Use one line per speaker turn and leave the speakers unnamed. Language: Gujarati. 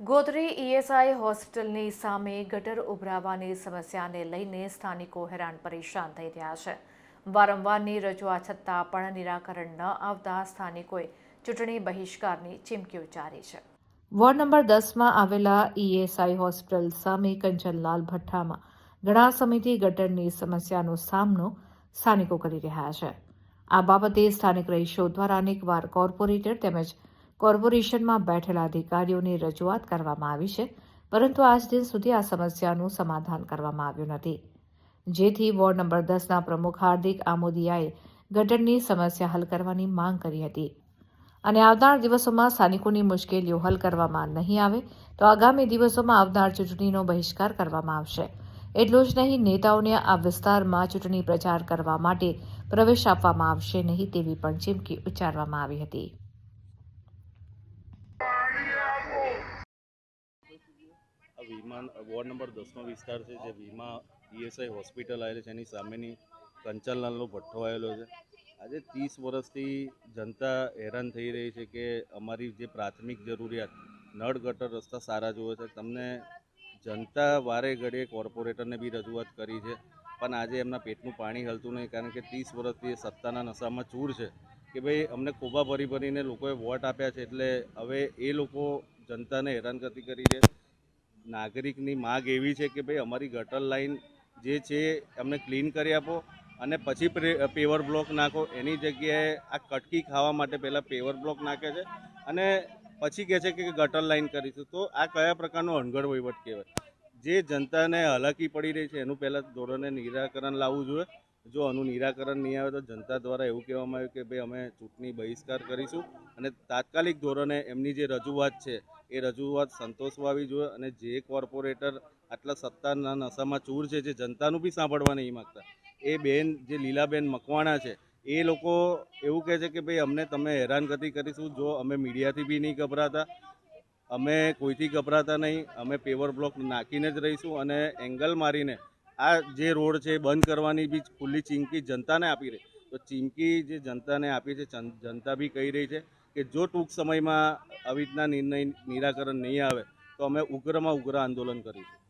ગોધરી ઈએસઆઈ હોસ્પિટલની સામે ગટર ઉભરાવાની સમસ્યાને લઈને સ્થાનિકો હેરાન પરેશાન થઈ રહ્યા છે. વારંવારની રજૂઆત છતાં પણ નિરાકરણ ન આવતા સ્થાનિકોએ ચૂંટણી બહિષ્કારની ચીમકી ઉચ્ચારી છે. વોર્ડ નંબર દસમાં આવેલા ઈએસઆઈ હોસ્પિટલ સામે કંચનલાલ ભઠ્ઠામાં ઘણા સમયથી ગટરની સમસ્યાનો સામનો સ્થાનિકો કરી રહ્યા છે. આ બાબતે સ્થાનિક રહીશો દ્વારા અનેકવાર કોર્પોરેટર તેમજ કોર્પોરેશનમાં બેઠેલા અધિકારીઓની રજૂઆત કરવામાં આવી છે, પરંતુ આજ દિન સુધી આ સમસ્યાનું સમાધાન કરવામાં આવ્યું નથી. જેથી વોર્ડ નંબર દસના પ્રમુખ હાર્દિક આમોદિયાએ ગટરની સમસ્યા હલ કરવાની માંગ કરી હતી. અને આવનાર દિવસોમાં સ્થાનિકોની મુશ્કેલીઓ હલ કરવામાં નહીં આવે, તો આગામી દિવસોમાં આવનાર ચૂંટણીનો બહિષ્કાર કરવામાં આવશે. એટલું જ નહીં, નેતાઓને આ વિસ્તારમાં ચૂંટણી પ્રચાર કરવા માટે પ્રવેશ આપવામાં આવશે નહીં તેવી પણ ચીમકી ઉચ્ચારવામાં આવી હતી.
આ વીમા, વોર્ડ નંબર દસનો વિસ્તાર છે, જે વીમા ઈએસઆઈ હોસ્પિટલ આવેલી છે, એની સામેની કંચનલાલનો ભઠ્ઠો આવેલો છે. આજે ત્રીસ વર્ષથી જનતા હેરાન થઈ રહી છે કે અમારી જે પ્રાથમિક જરૂરિયાત, નળ, ગટર રસ્તા સારા જોવે છે. તમને જનતા વારે ઘડીએ કોર્પોરેટરને બી રજૂઆત કરી છે, પણ આજે એમના પેટનું પાણી હલતું નહીં, કારણ કે ત્રીસ વર્ષથી એ સત્તાના નશામાં ચૂર છે કે ભાઈ, અમને ખોબા ભરી ભરીને લોકોએ વોટ આપ્યા છે, એટલે હવે એ લોકો જનતાને હેરાનગતિ કરી છે. નાગરિકની માગ એવી છે કે ભાઈ અમારી ગટર લાઈન જે છે અમને ક્લીન કરી આપો અને પછી પેવર બ્લોક નાખો. એની જગ્યાએ આ કટકી ખાવા માટે પહેલાં પેવર બ્લોક નાખે છે અને પછી કહે છે કે ગટર લાઈન કરીશું. તો આ કયા પ્રકારનો અણઘડ વહીવટ કહેવાય? જે જનતાને હાલાકી પડી રહી છે એનું પહેલાં ધોરણે નિરાકરણ લાવવું જોઈએ. જો આનું નિરાકરણ નહીં આવે તો જનતા દ્વારા એવું કહેવામાં આવ્યું કે ભાઈ અમે ચૂંટણી બહિષ્કાર કરીશું અને તાત્કાલિક ધોરણે એમની જે રજૂઆત છે, એ રજૂઆત સંતોષવાવી જોઈએ અને જે કોર્પોરેટર આટલા સત્તાના નશામાં ચૂર છે, જે જનતાનું બી સાંભળવા નહીં માગતા, એ બેન જે લીલાબેન મકવાણા છે, એ લોકો એવું કહે છે કે ભાઈ અમને તમે હેરાનગતિ કરીશું, જો અમે મીડિયાથી બી નહીં ગભરાતા, અમે કોઈથી ગભરાતા નહીં, અમે પેવર બ્લોક નાખીને જ રહીશું અને એંગલ મારીને આ જે રોડ છે બંધ કરવાની બી ખુલ્લી ચીમકી જનતાને આપી રહી. તો ચીમકી જે જનતાને આપી છે જનતા બી કહી રહી છે કે જો ટૂંક સમયમાં આવી રીતના નિર્ણય, નિરાકરણ નહીં આવે, તો અમે ઉગ્રમાં ઉગ્ર આંદોલન કરીશું.